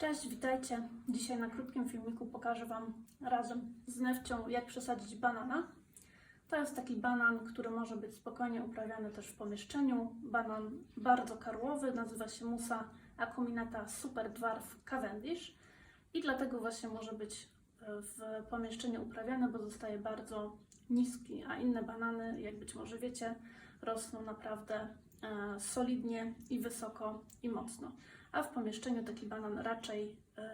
Cześć, witajcie. Dzisiaj na krótkim filmiku pokażę Wam razem z Newcią, jak przesadzić banana. To jest taki banan, który może być spokojnie uprawiany też w pomieszczeniu. Banan bardzo karłowy, nazywa się Musa acuminata Super Dwarf Cavendish i dlatego właśnie może być e, w pomieszczeniu uprawiany, bo zostaje bardzo niski, a inne banany, jak być może wiecie, rosną naprawdę e, solidnie i wysoko i mocno a w pomieszczeniu taki banan raczej, e,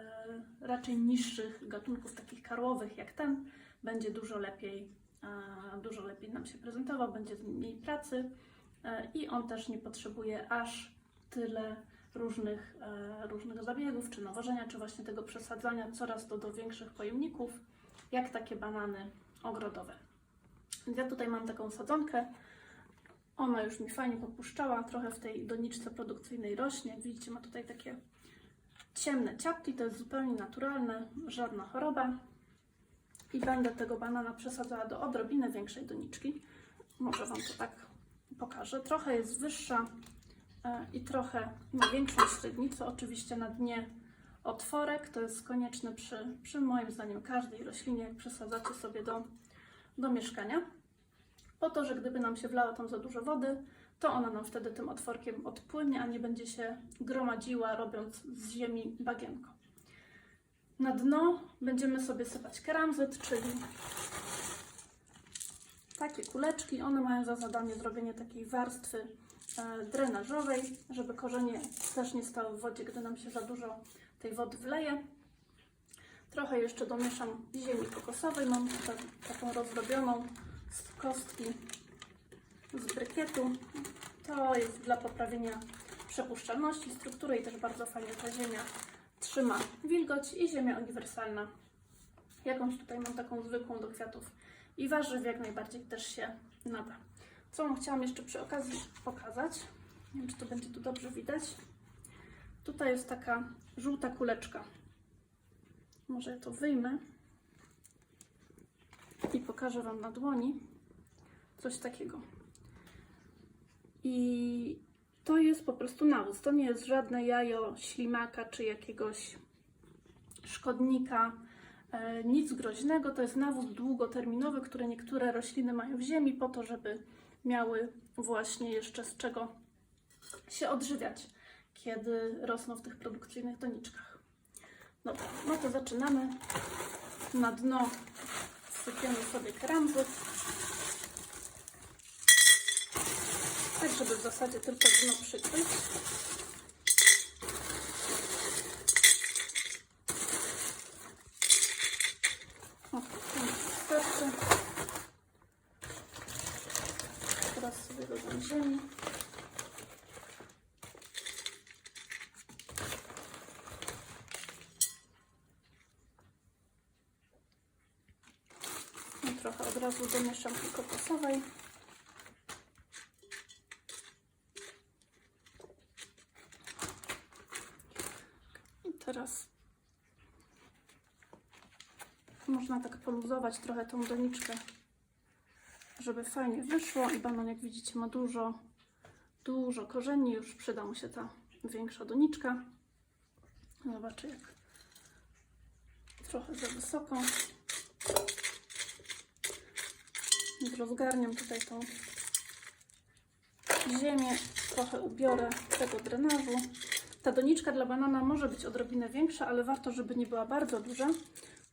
raczej niższych gatunków, takich karłowych jak ten, będzie dużo lepiej, dużo lepiej nam się prezentował, będzie mniej pracy e, i on też nie potrzebuje aż tyle różnych, e, różnych zabiegów, czy nawożenia, czy właśnie tego przesadzania coraz to do większych pojemników, jak takie banany ogrodowe. Ja tutaj mam taką sadzonkę, ona już mi fajnie popuszczała, trochę w tej doniczce produkcyjnej rośnie. Jak widzicie, ma tutaj takie ciemne ciapki, to jest zupełnie naturalne, żadna choroba. I będę tego banana przesadzała do odrobiny większej doniczki. Może Wam to tak pokażę. Trochę jest wyższa e, i trochę ma większą średnicę. Oczywiście na dnie otworek, to jest konieczne przy, przy moim zdaniem każdej roślinie, jak przesadzacie sobie do, do mieszkania po to, że gdyby nam się wlało tam za dużo wody, to ona nam wtedy tym otworkiem odpłynie, a nie będzie się gromadziła, robiąc z ziemi bagienko. Na dno będziemy sobie sypać keramzyt, czyli takie kuleczki. One mają za zadanie zrobienie takiej warstwy e, drenażowej, żeby korzenie też nie stały w wodzie, gdy nam się za dużo tej wody wleje. Trochę jeszcze domieszam ziemi kokosowej. Mam tutaj taką rozrobioną z kostki z brykietu. To jest dla poprawienia przepuszczalności struktury i też bardzo fajnie ta ziemia trzyma wilgoć i ziemia uniwersalna. Jakąś tutaj mam taką zwykłą do kwiatów i warzyw jak najbardziej też się nada. Co chciałam jeszcze przy okazji pokazać? Nie wiem, czy to będzie tu dobrze widać. Tutaj jest taka żółta kuleczka. Może ja to wyjmę i pokażę Wam na dłoni coś takiego. I to jest po prostu nawóz. To nie jest żadne jajo ślimaka czy jakiegoś szkodnika, e, nic groźnego. To jest nawóz długoterminowy, który niektóre rośliny mają w ziemi po to, żeby miały właśnie jeszcze z czego się odżywiać, kiedy rosną w tych produkcyjnych doniczkach. Dobra, no to zaczynamy. Na dno sypiemy sobie keramzyt. Tak, żeby w zasadzie tylko dno przykryć. Sobie. I trochę od razu do mieszanki kokosowej. I teraz można tak poluzować trochę tą doniczkę, żeby fajnie wyszło. I banan, jak widzicie, ma dużo, dużo korzeni. Już przyda mu się ta większa doniczka. Zobaczę, jak trochę za wysoko. Rozgarniam tutaj tą ziemię, trochę ubiorę tego drenażu. Ta doniczka dla banana może być odrobinę większa, ale warto, żeby nie była bardzo duża,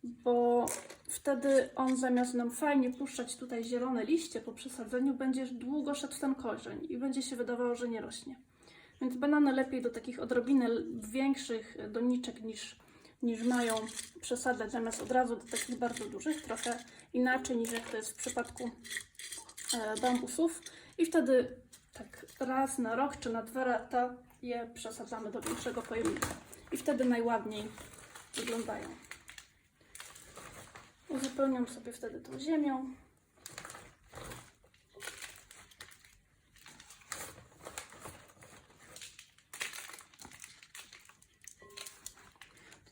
bo wtedy on zamiast nam fajnie puszczać tutaj zielone liście po przesadzeniu, będzie długo szedł ten korzeń i będzie się wydawało, że nie rośnie. Więc banany lepiej do takich odrobinę większych doniczek niż, niż mają przesadzać, zamiast od razu do takich bardzo dużych, trochę inaczej niż jak to jest w przypadku e, bambusów. I wtedy tak raz na rok czy na dwa lata je przesadzamy do większego pojemnika. I wtedy najładniej wyglądają. Uzupełniam sobie wtedy tą ziemią.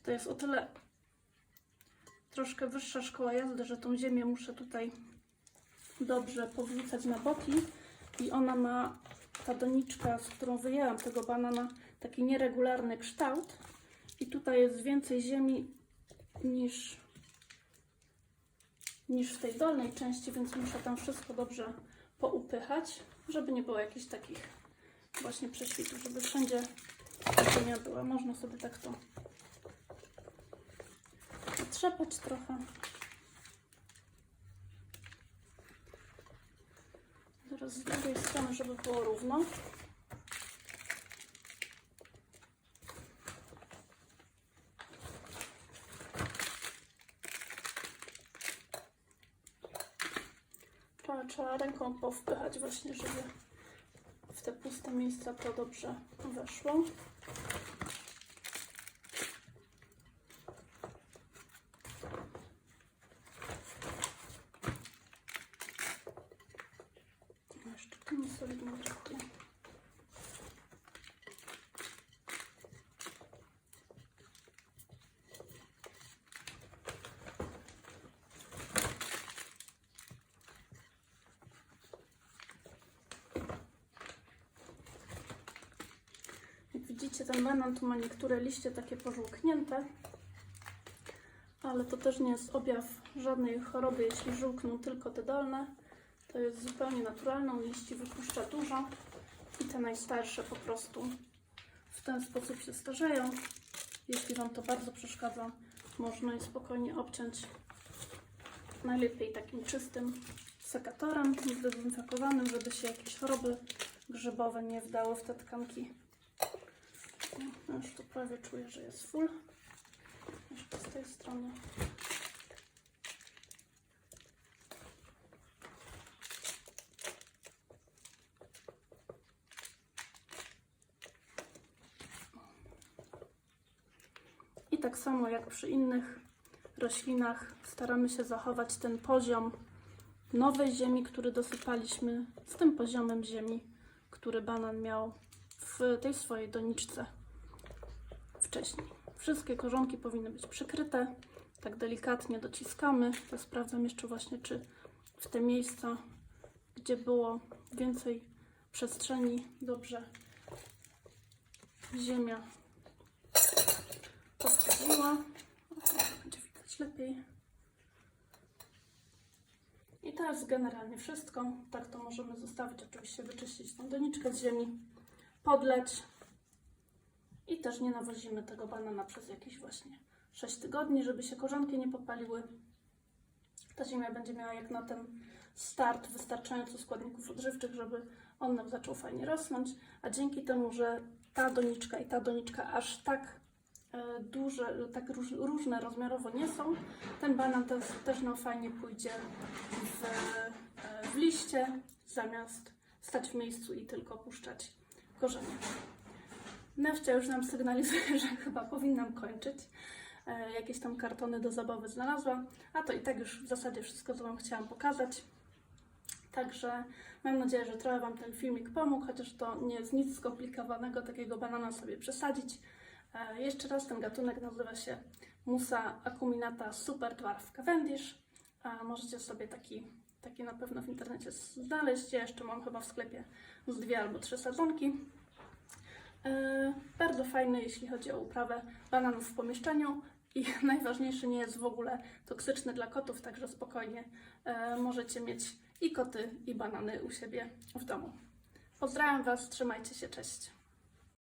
To jest o tyle troszkę wyższa szkoła jazdy, że tą ziemię muszę tutaj dobrze powrzucać na boki i ona ma, ta doniczka, z którą wyjęłam tego banana, taki nieregularny kształt I tutaj jest więcej ziemi niż, niż w tej dolnej części, więc muszę tam wszystko dobrze poupychać, żeby nie było jakichś takich właśnie prześwitów, żeby wszędzie ziemia była. Można sobie tak to trzepać trochę. Z drugiej strony, żeby było równo. Trzeba, trzeba ręką powpychać właśnie, żeby w te puste miejsca to dobrze weszło. Jeszcze tu nie solidnie brakuje. Jak widzicie, ten banan tu ma niektóre liście takie pożółknięte, ale to też nie jest objaw żadnej choroby, jeśli żółkną tylko te dolne. To jest zupełnie naturalną, liści wypuszcza dużo i te najstarsze po prostu w ten sposób się starzeją. Jeśli Wam to bardzo przeszkadza, można je spokojnie obciąć najlepiej takim czystym sekatorem, zdezynfekowanym, żeby się jakieś choroby grzybowe nie wdały w te tkanki. No, już tu prawie czuję, że jest full. Jeszcze z tej strony. Tak samo jak przy innych roślinach staramy się zachować ten poziom nowej ziemi, który dosypaliśmy z tym poziomem ziemi, który banan miał w tej swojej doniczce wcześniej. Wszystkie korzonki powinny być przykryte. Tak delikatnie dociskamy. To sprawdzam jeszcze właśnie, czy w te miejsca, gdzie było więcej przestrzeni, dobrze ziemia będzie widać lepiej. I to jest generalnie wszystko. Tak to możemy zostawić. Oczywiście wyczyścić tą doniczkę z ziemi, podleć. I też nie nawozimy tego banana przez jakieś właśnie 6 tygodni, żeby się korzonki nie popaliły. Ta ziemia będzie miała jak na ten start wystarczająco składników odżywczych, żeby on nam zaczął fajnie rosnąć. A dzięki temu, że ta doniczka i ta doniczka aż tak duże, tak róż, różne rozmiarowo nie są, ten banan też, też fajnie pójdzie w, e, w liście, zamiast stać w miejscu i tylko puszczać korzenie. Nefcia już nam sygnalizuje, że chyba powinnam kończyć. E, jakieś tam kartony do zabawy znalazłam, a to i tak już w zasadzie wszystko, co Wam chciałam pokazać. Także mam nadzieję, że trochę Wam ten filmik pomógł, chociaż to nie jest nic skomplikowanego, takiego banana sobie przesadzić. E, jeszcze raz, ten gatunek nazywa się Musa acuminata super dwarf Cavendish. A możecie sobie taki, taki na pewno w internecie znaleźć. Ja jeszcze mam chyba w sklepie z dwie albo trzy sadzonki. E, Bardzo fajny, jeśli chodzi o uprawę bananów w pomieszczeniu i najważniejsze nie jest w ogóle toksyczny dla kotów, także spokojnie e, możecie mieć i koty, i banany u siebie w domu. Pozdrawiam Was, trzymajcie się, cześć.